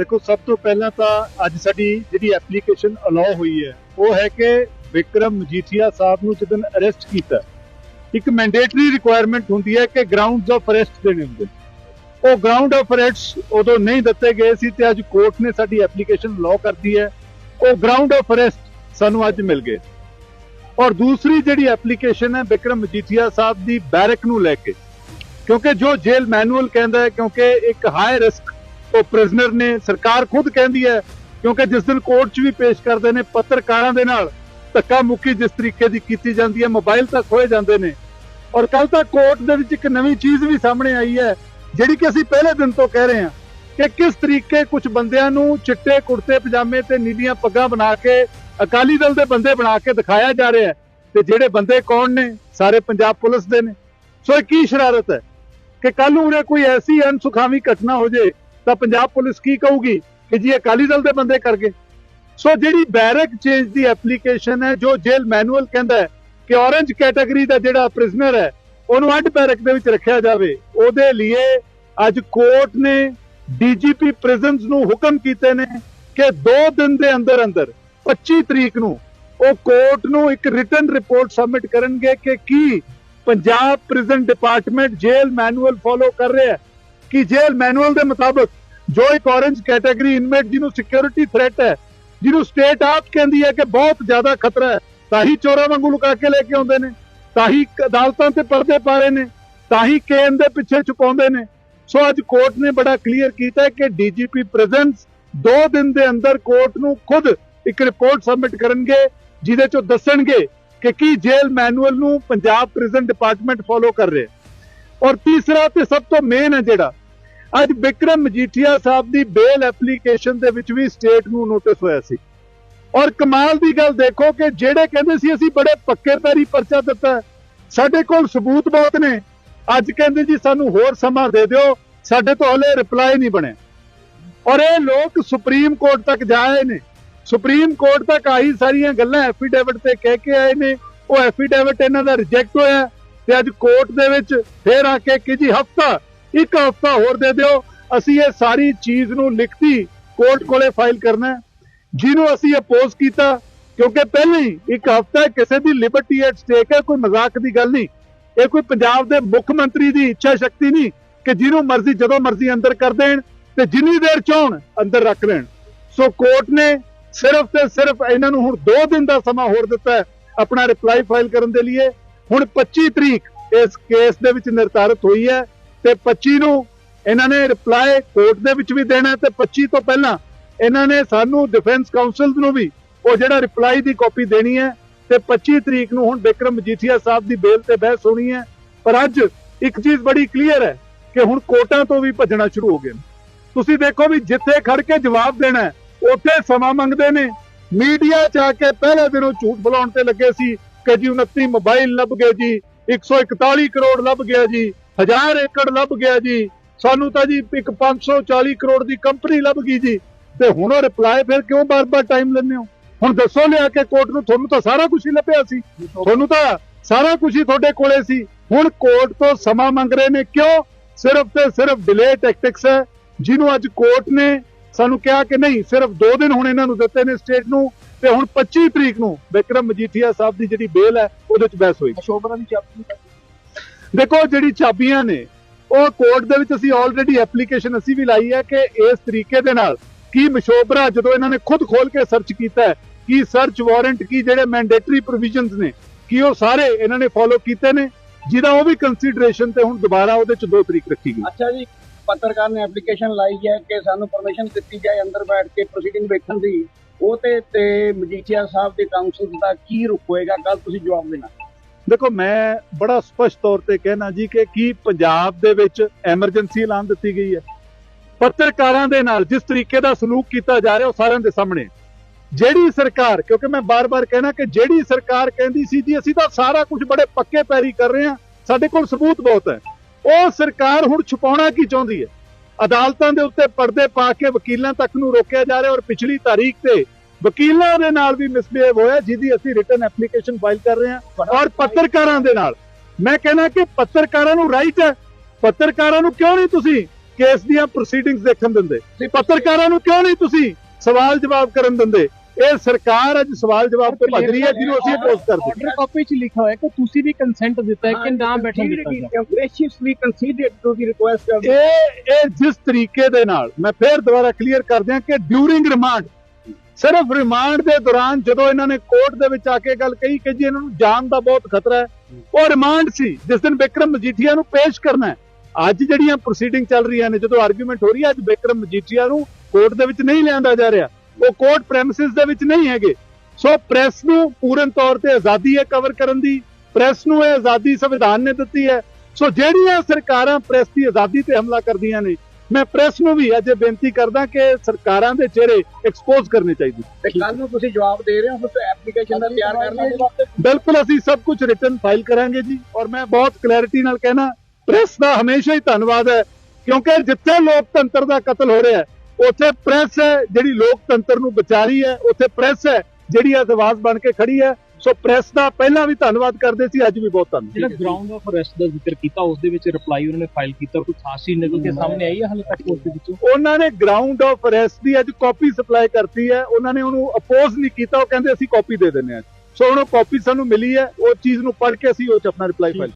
ਦੇਖੋ, ਸਭ ਤੋਂ ਪਹਿਲਾਂ ਤਾਂ ਅੱਜ ਸਾਡੀ ਜਿਹੜੀ ਐਪਲੀਕੇਸ਼ਨ ਅਲਾਉ ਹੋਈ ਹੈ, ਉਹ ਹੈ ਕਿ ਵਿਕਰਮ ਮਜੀਠੀਆ ਸਾਹਿਬ ਨੂੰ ਜਦੋਂ ਅਰੈਸਟ ਕੀਤਾ, ਇੱਕ ਮੈਂਡੇਟਰੀ ਰਿਕੁਆਇਰਮੈਂਟ ਹੁੰਦੀ ਹੈ ਕਿ ਗਰਾਊਂਡਸ ਆਫ ਅਰੈਸਟ ਦੇਣੇ ਹੁੰਦੇ ਉਹ ਗਰਾਊਂਡ ਆਫ ਅਰੈਸਟ ਉਦੋਂ ਨਹੀਂ ਦਿੱਤੇ ਗਏ ਸੀ ਤੇ ਅੱਜ ਕੋਰਟ ਨੇ ਸਾਡੀ ਐਪਲੀਕੇਸ਼ਨ ਅਲਾਉ ਕਰਦੀ ਹੈ। ਉਹ ਗਰਾਊਂਡ ਆਫ ਅਰੈਸਟ ਸਾਨੂੰ ਅੱਜ ਮਿਲ ਗਏ। ਔਰ ਦੂਸਰੀ ਜਿਹੜੀ ਐਪਲੀਕੇਸ਼ਨ ਹੈ ਵਿਕਰਮ ਮਜੀਠੀਆ ਸਾਹਿਬ ਦੀ ਬੈਰਕ ਨੂੰ ਲੈ ਕੇ, ਕਿਉਂਕਿ ਜੋ ਜੇਲ ਮੈਨੂਅਲ ਕਹਿੰਦਾ ਹੈ, ਕਿਉਂਕਿ ਇੱਕ ਹਾਈ ਰਿਸਕ ਉਹ ਪ੍ਰਿਜ਼ਨਰ ਨੇ, ਸਰਕਾਰ ਖੁਦ ਕਹਿੰਦੀ ਹੈ, ਕਿਉਂਕਿ ਜਿਸ ਦਿਨ ਕੋਰਟ 'ਚ ਵੀ ਪੇਸ਼ ਕਰਦੇ ਨੇ ਪੱਤਰਕਾਰਾਂ ਦੇ ਨਾਲ, ਧੱਕਾ ਮੁੱਕੀ ਜਿਸ ਤਰੀਕੇ ਦੀ ਕੀਤੀ ਜਾਂਦੀ ਹੈ ਮੋਬਾਈਲ ਤੱਕ ਖੋਏ ਜਾਂਦੇ ਨੇ। ਔਰ ਕੱਲ ਤੱਕ ਕੋਰਟ ਦੇ ਵਿੱਚ ਇੱਕ ਨਵੀਂ ਚੀਜ਼ ਵੀ ਸਾਹਮਣੇ ਆਈ ਹੈ, ਜਿਹੜੀ ਕਿ ਅਸੀਂ ਪਹਿਲੇ ਦਿਨ ਤੋਂ ਕਹਿ ਰਹੇ ਹਾਂ ਕਿ ਕਿਸ ਤਰੀਕੇ ਕੁਝ ਬੰਦਿਆਂ ਨੂੰ ਚਿੱਟੇ ਕੁੜਤੇ, ਪਜਾਮੇ ਤੇ ਨੀਲੀਆਂ ਪੱਗਾਂ ਬਣਾ ਕੇ, ਅਕਾਲੀ ਦਲ ਦੇ ਬੰਦੇ ਬਣਾ ਕੇ ਦਿਖਾਇਆ ਜਾ ਰਿਹਾ ਹੈ। ਤੇ ਜਿਹੜੇ ਬੰਦੇ ਕੌਣ ਨੇ? ਸਾਰੇ ਪੰਜਾਬ ਪੁਲਿਸ ਦੇ ਨੇ। ਸੋ ਇਹ ਕੀ ਸ਼ਰਾਰਤ ਹੈ ਕਿ ਕੱਲ ਨੂੰ ਉਰੇ ਕੋਈ ਐਸੀ ਅਨਸੁਖਾਵੀ ਘਟਨਾ ਹੋ ਜੇ ਤਾਂ ਪੰਜਾਬ ਪੁਲਿਸ ਕੀ ਕਹੂਗੀ ਕਿ ਜੀ ਅਕਾਲੀ ਦਲ ਦੇ ਬੰਦੇ ਕਰ ਗਏ? ਸੋ ਜਿਹੜੀ ਬੈਰਕ ਚੇਂਜ ਦੀ ਐਪਲੀਕੇਸ਼ਨ ਹੈ, ਜੋ ਜੇਲ ਮੈਨੂਅਲ ਕਹਿੰਦਾ ਹੈ ਕਿ ਔਰੰਜ ਕੈਟਾਗਰੀ ਦਾ ਜਿਹੜਾ ਪ੍ਰਿਜ਼ਨਰ ਹੈ, ਉਹਨੂੰ ਅੱਡ ਬੈਰਕ ਦੇ ਵਿੱਚ ਰੱਖਿਆ ਜਾਵੇ। ਉਹਦੇ ਲਈ ਅੱਜ ਕੋਰਟ ਨੇ ਡੀਜੀਪੀ ਪ੍ਰਿਜ਼ਨਸ ਨੂੰ ਹੁਕਮ ਕੀਤੇ ਨੇ ਕਿ 2 ਦਿਨ ਦੇ ਅੰਦਰ ਅੰਦਰ 25 ਤਰੀਕ ਨੂੰ, ਉਹ ਕੋਰਟ ਨੂੰ ਇੱਕ ਰਿਟਨ ਰਿਪੋਰਟ ਸਬਮਿਟ ਕਰਨਗੇ ਕਿ ਕੀ Punjab prison department jail manual follow ਕਰ ਰਿਹਾ ਹੈ। ਕਿ ਜੇਲ ਮੈਨੂਅਲ ਦੇ ਮੁਤਾਬਕ ਜੋ ਇੱਕ ਔਰੰਜ ਕੈਟਾਗਰੀ ਇਨਮੇਟ ਜਿਹਨੂੰ ਸਿਕਿਉਰਿਟੀ ਥ੍ਰੈਟ ਹੈ ਜਿਹਨੂੰ ਸਟੇਟ ਆਪ ਕਹਿੰਦੀ ਹੈ ਕਿ ਬਹੁਤ ਜ਼ਿਆਦਾ ਖਤਰਾ ਹੈ ਤਾਂ ਹੀ ਚੋਰਾਂ ਵਾਂਗੂ ਲੁਕਾ ਕੇ ਲੈ ਕੇ ਆਉਂਦੇ ਨੇ ਤਾਂ ਹੀ ਅਦਾਲਤਾਂ ਤੇ ਪਰਦੇ ਪਾ ਰਹੇ ਨੇ ਤਾਂ ਹੀ ਕੇਨ ਦੇ ਪਿੱਛੇ ਛੁਪਾਉਂਦੇ ਨੇ ਸੋ ਅੱਜ ਕੋਰਟ ਨੇ ਬੜਾ ਕਲੀਅਰ ਕੀਤਾ ਹੈ ਕਿ ਡੀਜੀਪੀ ਪ੍ਰੈਜ਼ੈਂਸ 2 ਦਿਨ ਦੇ ਅੰਦਰ ਕੋਰਟ ਨੂੰ ਖੁਦ ਇੱਕ ਰਿਪੋਰਟ ਸਬਮਿਟ ਕਰਨਗੇ ਜਿਹਦੇ ਚੋਂ ਦੱਸਣਗੇ ਕਿ ਕੀ ਜੇਲ੍ਹ ਮੈਨੂਅਲ ਨੂੰ ਪੰਜਾਬ ਪ੍ਰਿਜ਼ਨ ਡਿਪਾਰਟਮੈਂਟ ਫੋਲੋ ਕਰ ਰਿਹਾ ਔਰ ਤੀਸਰਾ ਤੇ ਸਭ ਤੋਂ ਮੇਨ ਹੈ ਜਿਹੜਾ ਅੱਜ ਵਿਕਰਮ ਮਜੀਠੀਆ ਸਾਹਿਬ ਦੀ ਬੇਲ ਐਪਲੀਕੇਸ਼ਨ ਦੇ ਵਿੱਚ ਵੀ ਸਟੇਟ ਨੂੰ ਨੋਟਿਸ ਹੋਇਆ ਸੀ। ਔਰ ਕਮਾਲ ਦੀ ਗੱਲ ਦੇਖੋ ਕਿ ਜਿਹੜੇ ਕਹਿੰਦੇ ਸੀ ਅਸੀਂ ਬੜੇ ਪੱਕੇ ਪੈਰੀ ਪਰਚਾ ਦਿੱਤਾ ਸਾਡੇ ਕੋਲ ਸਬੂਤ ਬਹੁਤ ਨੇ। ਅੱਜ ਕਹਿੰਦੇ ਜੀ ਸਾਨੂੰ ਹੋਰ ਸਮਾਂ ਦੇ ਦਿਓ, ਸਾਡੇ ਤੋਂ ਹਲੇ ਰਿਪਲਾਈ ਨਹੀਂ ਬਣਿਆ। ਔਰ ਇਹ ਲੋਕ ਸੁਪਰੀਮ ਕੋਰਟ ਤੱਕ ਜਾਏ ਨੇ। ਸੁਪਰੀਮ ਕੋਰਟ ਤੱਕ ਆਈ ਸਾਰੀਆਂ ਗੱਲਾਂ ਐਫੀਡੇਵਿਟ ਤੇ ਕਹਿ ਕੇ ਆਏ ਨੇ। ਉਹ ਐਫੀਡੇਵਿਟ ਇਹਨਾਂ ਦਾ ਰਿਜੈਕਟ ਹੋਇਆ ਤੇ ਅੱਜ ਕੋਰਟ ਦੇ ਵਿੱਚ ਫੇਰ ਆ ਕੇ ਕਿ ਜੀ ਹਫਤਾ ਇੱਕ ਹਫਤਾ ਹੋਰ ਦੇ ਦਿਓ। ਅਸੀਂ ਇਹ ਸਾਰੀ ਚੀਜ਼ ਨੂੰ ਲਿਖਤੀ, ਕੋਰਟ ਕੋਲੇ ਫਾਈਲ ਕਰਨਾ ਜਿਹਨੂੰ ਅਸੀਂ ਅਪੋਜ਼ ਕੀਤਾ, ਕਿਉਂਕਿ ਪਹਿਲਾਂ ਹੀ ਇੱਕ ਹਫਤਾ ਕਿਸੇ ਦੀ ਲਿਬਰਟੀ ਐਟ ਸਟੇਕ ਹੈ, ਕੋਈ ਮਜ਼ਾਕ ਦੀ ਗੱਲ ਨਹੀਂ। ਇਹ ਕੋਈ ਪੰਜਾਬ ਦੇ ਮੁੱਖ ਮੰਤਰੀ ਦੀ ਇੱਛਾ ਸ਼ਕਤੀ ਨਹੀਂ ਕਿ ਜਿਹਨੂੰ ਮਰਜ਼ੀ, ਜਦੋਂ ਮਰਜ਼ੀ ਅੰਦਰ ਕਰ ਦੇਣ ਤੇ ਜਿੰਨੀ ਦੇਰ ਚਾਹਣ, ਅੰਦਰ ਰੱਖ ਲੈਣ। ਸੋ ਕੋਰਟ ਨੇ ਸਿਰਫ ਤੇ ਸਿਰਫ ਇਹਨਾਂ ਨੂੰ ਹੁਣ 2 ਦਿਨ ਦਾ ਸਮਾਂ ਹੋਰ ਦਿੱਤਾ ਹੈ ਆਪਣਾ ਰਿਪਲਾਈ ਫਾਈਲ ਕਰਨ ਦੇ ਲਈ ਹੁਣ 25 ਤਰੀਕ ਇਸ ਕੇਸ ਦੇ ਵਿੱਚ ਨਿਰਧਾਰਿਤ ਹੋਈ ਹੈ। ਤੇ 25 ਨੂੰ ਇਹਨਾਂ ਨੇ ਰਿਪਲਾਈ ਕੋਰਟ ਦੇ ਵਿੱਚ ਵੀ ਦੇਣਾ ਹੈ ਤੇ 25 ਤੋਂ ਪਹਿਲਾਂ ਇਹਨਾਂ ਨੇ ਸਾਨੂੰ ਡਿਫੈਂਸ ਕਾਉਂਸਲ ਨੂੰ ਵੀ ਉਹ ਜਿਹੜਾ ਰਿਪਲਾਈ ਦੀ ਕਾਪੀ ਦੇਣੀ ਹੈ ਤੇ 25 ਤਰੀਕ ਨੂੰ ਹੁਣ ਵਿਕਰਮ ਮਜੀਠੀਆ ਸਾਹਿਬ ਦੀ ਬੇਲ ਤੇ ਬਹਿਸ ਹੋਣੀ ਹੈ। ਪਰ ਅੱਜ ਇੱਕ ਚੀਜ਼ ਬੜੀ ਕਲੀਅਰ ਹੈ ਕਿ ਹੁਣ ਕੋਰਟਾਂ ਤੋਂ ਵੀ ਭੱਜਣਾ ਸ਼ੁਰੂ ਹੋ ਗਏ ਤੁਸੀਂ ਦੇਖੋ ਵੀ ਜਿੱਥੇ ਖੜ ਕੇ ਜਵਾਬ ਦੇਣਾ ਉੱਥੇ ਸਮਾਂ ਮੰਗਦੇ ਨੇ। ਮੀਡੀਆ ਚ ਆ ਕੇ ਪਹਿਲੇ ਦਿਨੋਂ ਝੂਠ ਬੁਲਾਉਣ ਤੇ ਲੱਗੇ ਸੀ ਕਿ ਜੀ 29 ਮੋਬਾਈਲ ਲੱਭ ਗਏ ਜੀ 141 ਕਰੋੜ ਲੱਭ ਗਿਆ ਜੀ। 1000 ਏਕੜ ਲੱਭ ਗਿਆ ਜੀ। ਸਾਨੂੰ ਤਾਂ ਜੀ ਇੱਕ 540 ਕਰੋੜ ਦੀ ਕੰਪਨੀ ਲੱਭ ਗਈ ਜੀ। ਤੇ ਹੁਣ ਉਹ ਰਿਪਲਾਈ ਫਿਰ ਕਿਉਂ ਬਾਰ-ਬਾਰ ਟਾਈਮ ਲੈਂਦੇ ਹੋ? ਹੁਣ ਦੱਸੋ ਲਿਆ ਕੇ ਕੋਰਟ ਨੂੰ, ਤੁਹਾਨੂੰ ਤਾਂ ਸਾਰਾ ਕੁਝ ਹੀ ਲੱਭਿਆ ਸੀ। ਤੁਹਾਨੂੰ ਤਾਂ ਸਾਰਾ ਕੁਝ ਹੀ ਤੁਹਾਡੇ ਕੋਲੇ ਸੀ। ਹੁਣ ਕੋਰਟ ਤੋਂ ਸਮਾਂ ਮੰਗ ਰਹੇ ਨੇ ਕਿਉਂ? ਸਿਰਫ ਤੇ ਸਿਰਫ ਡਿਲੇ ਟੈਕਟਿਕਸ ਹੈ, ਜਿਹਨੂੰ ਅੱਜ ਕੋਰਟ ਨੇ ਸਾਨੂੰ ਕਿਹਾ ਕਿ ਨਹੀਂ, ਸਿਰਫ 2 ਦਿਨ ਹੁਣ ਇਹਨਾਂ ਨੂੰ ਦਿੱਤੇ ਨੇ ਸਟੇਟ ਨੂੰ, ਤੇ ਹੁਣ 25 ਤਰੀਕ ਨੂੰ ਵਿਕਰਮ ਮਜੀਠੀਆ ਸਾਹਿਬ ਦੀ ਜਿਹੜੀ ਬੇਲ ਹੈ, ਉਹਦੇ ਚ ਬਹਿਸ ਹੋਈ। ਅਸ਼ੋਭਨਾ ਦੀ ਚਾਬੀ ਦੇਖੋ ਜਿਹੜੀ ਚਾਬੀਆਂ ਨੇ, ਉਹ ਕੋਰਟ ਦੇ ਵਿੱਚ ਅਸੀਂ ਆਲਰੇਡੀ ਐਪਲੀਕੇਸ਼ਨ ਅਸੀਂ ਵੀ ਲਾਈ ਹੈ ਕਿ ਇਸ ਤਰੀਕੇ ਦੇ ਨਾਲ ਕੀ ਮਸ਼ੋਬਰਾ ਜਦੋਂ ਇਹਨਾਂ ਨੇ ਖੁਦ ਖੋਲ ਕੇ ਸਰਚ ਕੀਤਾ ਹੈ, ਕੀ ਸਰਚ ਵਾਰੰਟ ਕੀ ਜਿਹੜੇ ਮੈਂਡੇਟਰੀ ਪ੍ਰੋਵੀਜ਼ਨਸ ਨੇ, ਕੀ ਉਹ ਸਾਰੇ ਇਹਨਾਂ ਨੇ ਫੋਲੋ ਕੀਤੇ ਨੇ, ਜਿਹਦਾ ਉਹ ਵੀ ਕੰਸੀਡਰੇਸ਼ਨ ਤੇ ਹੁਣ ਦੁਬਾਰਾ ਉਹਦੇ ਚ ਦੋ ਤਰੀਕ ਰੱਖੀ ਗਈ। ਅੱਛਾ ਜੀ, ਪੱਤਰਕਾਰ ਨੇ ਐਪਲੀਕੇਸ਼ਨ ਲਾਈ ਹੈ ਕਿ ਸਾਨੂੰ ਪਰਮਿਸ਼ਨ ਦਿੱਤੀ ਜਾਏ ਅੰਦਰ ਬੈਠ ਕੇ ਪ੍ਰੋਸੀਡਿੰਗ ਵੇਖਣ ਦੀ, ਉਹ ਤੇ ਤੇ ਮਜੀਠੀਆ ਸਾਹਿਬ ਦੇ ਕਾਉਂਸਲ ਦਾ ਕੀ ਰੁਖ ਹੋਏਗਾ ਕੱਲ ਤੁਸੀਂ ਜਵਾਬ ਦੇਣਾ। ਦੇਖੋ, ਮੈਂ ਬੜਾ ਸਪਸ਼ਟ ਤੌਰ ਤੇ ਕਹਿਣਾ ਜੀ ਕਿ ਕੀ ਪੰਜਾਬ ਦੇ ਵਿੱਚ ਐਮਰਜੈਂਸੀ ਐਲਾਨ ਦਿੱਤੀ ਗਈ ਹੈ। ਪੱਤਰਕਾਰਾਂ ਦੇ ਨਾਲ ਜਿਸ ਤਰੀਕੇ ਦਾ ਸਲੂਕ ਕੀਤਾ ਜਾ ਰਿਹਾ ਉਹ ਸਾਰਿਆਂ ਦੇ ਸਾਹਮਣੇ ਜਿਹੜੀ ਸਰਕਾਰ, ਕਿਉਂਕਿ ਮੈਂ ਬਾਰ-ਬਾਰ ਕਹਿਣਾ ਕਿ ਜਿਹੜੀ ਸਰਕਾਰ ਕਹਿੰਦੀ ਸੀ ਜੀ, ਅਸੀਂ ਤਾਂ ਸਾਰਾ ਕੁਝ ਬੜੇ ਪੱਕੇ ਪੈਰੀ ਕਰ ਰਹੇ ਹਾਂ, ਸਾਡੇ ਕੋਲ ਸਬੂਤ ਬਹੁਤ ਹੈ। ਉਹ ਸਰਕਾਰ ਹੁਣ ਛੁਪਾਉਣਾ ਕੀ ਚਾਹੁੰਦੀ ਹੈ? ਅਦਾਲਤਾਂ ਦੇ ਉੱਤੇ ਪਰਦੇ ਪਾ ਕੇ ਵਕੀਲਾਂ ਤੱਕ ਨੂੰ ਰੋਕਿਆ ਜਾ ਰਿਹਾ ਔਰ ਪਿਛਲੀ ਤਾਰੀਖ ਤੇ ਵਕੀਲਾਂ ਦੇ ਨਾਲ ਵੀ ਮਿਸਬਿਹੇਵ ਹੋਇਆ ਜਿਹਦੀ ਅਸੀਂ ਰਿਟਨ ਐਪਲੀਕੇਸ਼ਨ ਫਾਈਲ ਕਰ ਰਹੇ ਹਾਂ ਔਰ ਪੱਤਰਕਾਰਾਂ ਦੇ ਨਾਲ। ਮੈਂ ਕਹਿੰਦਾ ਕਿ ਪੱਤਰਕਾਰਾਂ ਨੂੰ ਰਾਈਟ ਹੈ। ਪੱਤਰਕਾਰਾਂ ਨੂੰ ਕਿਉਂ ਨਹੀਂ ਤੁਸੀਂ ਕੇਸ ਦੀਆਂ ਪ੍ਰੋਸੀਡਿੰਗਸ ਦੇਖਣ ਦਿੰਦੇ? ਪੱਤਰਕਾਰਾਂ ਨੂੰ ਕਿਉਂ ਨਹੀਂ ਤੁਸੀਂ ਸਵਾਲ ਜਵਾਬ ਕਰਨ ਦਿੰਦੇ? ਇਹ ਸਰਕਾਰ ਅੱਜ ਸਵਾਲ ਜਵਾਬ ਤੋਂ ਭੱਜ ਰਹੀ ਹੈ ਜਿਹਨੂੰ ਅਸੀਂ ਅਪੋਜ਼ ਕਰਦੇ ਆਰਡਰ ਕਾਪੀ 'ਚ ਲਿਖਿਆ ਹੋਇਆ ਕਿ ਤੁਸੀਂ ਵੀ ਕੰਸੈਂਟ ਦਿੱਤਾ ਹੈ ਕਿ ਨਾ graciously conceded to the request of ਇਹ ਇਹ ਜਿਸ ਤਰੀਕੇ ਦੇ ਨਾਲ ਮੈਂ ਫੇਰ ਦੁਬਾਰਾ ਕਲੀਅਰ ਕਰ ਦਿਆਂ ਕਿ ਡਿਊਰਿੰਗ ਰਿਮਾਂਡ ਸਿਰਫ ਰਿਮਾਂਡ ਦੇ ਦੌਰਾਨ ਜਦੋਂ ਇਹਨਾਂ ਨੇ ਕੋਰਟ ਦੇ ਵਿੱਚ ਆ ਕੇ ਗੱਲ ਕਹੀ ਕਿ ਜੀ ਇਹਨਾਂ ਨੂੰ ਜਾਨ ਦਾ ਬਹੁਤ ਖਤਰਾ ਹੈ, ਉਹ ਰਿਮਾਂਡ ਸੀ, ਜਿਸ ਦਿਨ ਵਿਕਰਮ ਮਜੀਠੀਆ ਨੂੰ ਪੇਸ਼ ਕਰਨਾ ਹੈ। ਅੱਜ ਜਿਹੜੀਆਂ ਪ੍ਰੋਸੀਡਿੰਗ ਚੱਲ ਰਹੀਆਂ ਨੇ, ਜਦੋਂ ਆਰਗੂਮੈਂਟ ਹੋ ਰਹੀ ਹੈ, ਅੱਜ ਵਿਕਰਮ ਮਜੀਠੀਆ ਨੂੰ ਕੋਰਟ ਦੇ ਵਿੱਚ ਨਹੀਂ ਲਿਆਂਦਾ ਜਾ ਰਿਹਾ। ਉਹ ਕੋਰਟ ਪ੍ਰੈਮਿਸਿਸ ਦੇ ਵਿੱਚ ਨਹੀਂ ਹੈਗੇ। ਸੋ ਪ੍ਰੈਸ ਨੂੰ ਪੂਰਨ ਤੌਰ ਤੇ ਆਜ਼ਾਦੀ ਹੈ ਕਵਰ ਕਰਨ ਦੀ। ਪ੍ਰੈਸ ਨੂੰ ਇਹ ਆਜ਼ਾਦੀ ਸੰਵਿਧਾਨ ਨੇ ਦਿੱਤੀ ਹੈ। ਸੋ ਜਿਹੜੀਆਂ ਸਰਕਾਰਾਂ ਪ੍ਰੈਸ ਦੀ ਆਜ਼ਾਦੀ ਤੇ ਹਮਲਾ ਕਰਦੀਆਂ ਨੇ ਮੈਂ ਪ੍ਰੈਸ ਨੂੰ ਵੀ ਅੱਜ ਬੇਨਤੀ ਕਰਦਾ ਕਿ ਸਰਕਾਰਾਂ ਦੇ ਚਿਹਰੇ ਐਕਸਪੋਜ਼ ਕਰਨੇ ਚਾਹੀਦੇ। ਤੇ ਕੱਲ ਨੂੰ ਤੁਸੀਂ ਜਵਾਬ ਦੇ ਰਹੇ ਹੋ ਫਿਰ ਐਪਲੀਕੇਸ਼ਨ ਦਾ ਤਿਆਰ ਕਰਨਾ ਬਿਲਕੁਲ ਅਸੀਂ ਸਭ ਕੁਝ ਰਿਟਨ ਫਾਈਲ ਕਰਾਂਗੇ ਜੀ। ਔਰ ਮੈਂ ਬਹੁਤ ਕਲੈਰਿਟੀ ਨਾਲ ਕਹਿਣਾ ਪ੍ਰੈਸ ਦਾ ਹਮੇਸ਼ਾ ਹੀ ਧੰਨਵਾਦ ਹੈ ਕਿਉਂਕਿ ਜਿੱਥੇ ਲੋਕਤੰਤਰ ਦਾ ਕਤਲ ਹੋ ਰਿਹਾ ਹੈ ਉੱਥੇ ਪ੍ਰੈਸ ਹੈ ਜਿਹੜੀ ਲੋਕਤੰਤਰ ਨੂੰ ਬਚਾ ਰਹੀ ਹੈ ਉੱਥੇ ਪ੍ਰੈਸ ਹੈ ਜਿਹੜੀ ਆਵਾਜ਼ ਬਣ ਕੇ ਖੜੀ ਹੈ। ਸੋ ਪ੍ਰੈਸ ਦਾ ਪਹਿਲਾਂ ਵੀ ਧੰਨਵਾਦ ਕਰਦੇ ਸੀ ਅੱਜ ਵੀ ਬਹੁਤ ਧੰਨਵਾਦ। ਜਿਹੜਾ ਗਰਾਊਂਡ ਆਫ ਅਰੈਸਟ ਦਾ ਜ਼ਿਕਰ ਕੀਤਾ ਉਸ ਦੇ ਵਿੱਚ ਰਿਪਲਾਈ ਉਹਨਾਂ ਨੇ ਫਾਈਲ ਕੀਤਾ ਕੋਈ ਖਾਸ ਚੀਜ਼ ਨਿਕਲ ਕੇ ਸਾਹਮਣੇ ਆਈ ਹੈ ਹਾਲੇ ਤੱਕ ਉਸ ਦੇ ਵਿੱਚੋਂ? ਉਹਨਾਂ ਨੇ ਗਰਾਊਂਡ ਆਫ ਅਰੈਸਟ ਦੀ ਅੱਜ ਕਾਪੀ ਸਪਲਾਈ ਕਰਤੀ ਹੈ ਉਹਨਾਂ ਨੇ ਉਹਨੂੰ ਅਪੋਜ਼ ਨਹੀਂ ਕੀਤਾ ਉਹ ਕਹਿੰਦੇ ਅਸੀਂ ਕਾਪੀ ਦੇ ਦਿੰਦੇ ਹਾਂ। ਸੋ ਹੁਣ ਉਹ ਕਾਪੀ ਸਾਨੂੰ ਮਿਲੀ ਹੈ ਉਹ ਚੀਜ਼ ਨੂੰ ਪੜ੍ਹ ਕੇ ਅਸੀਂ ਉਹ ਚ ਆਪਣਾ ਰਿਪਲਾਈ ਫਾਈਲ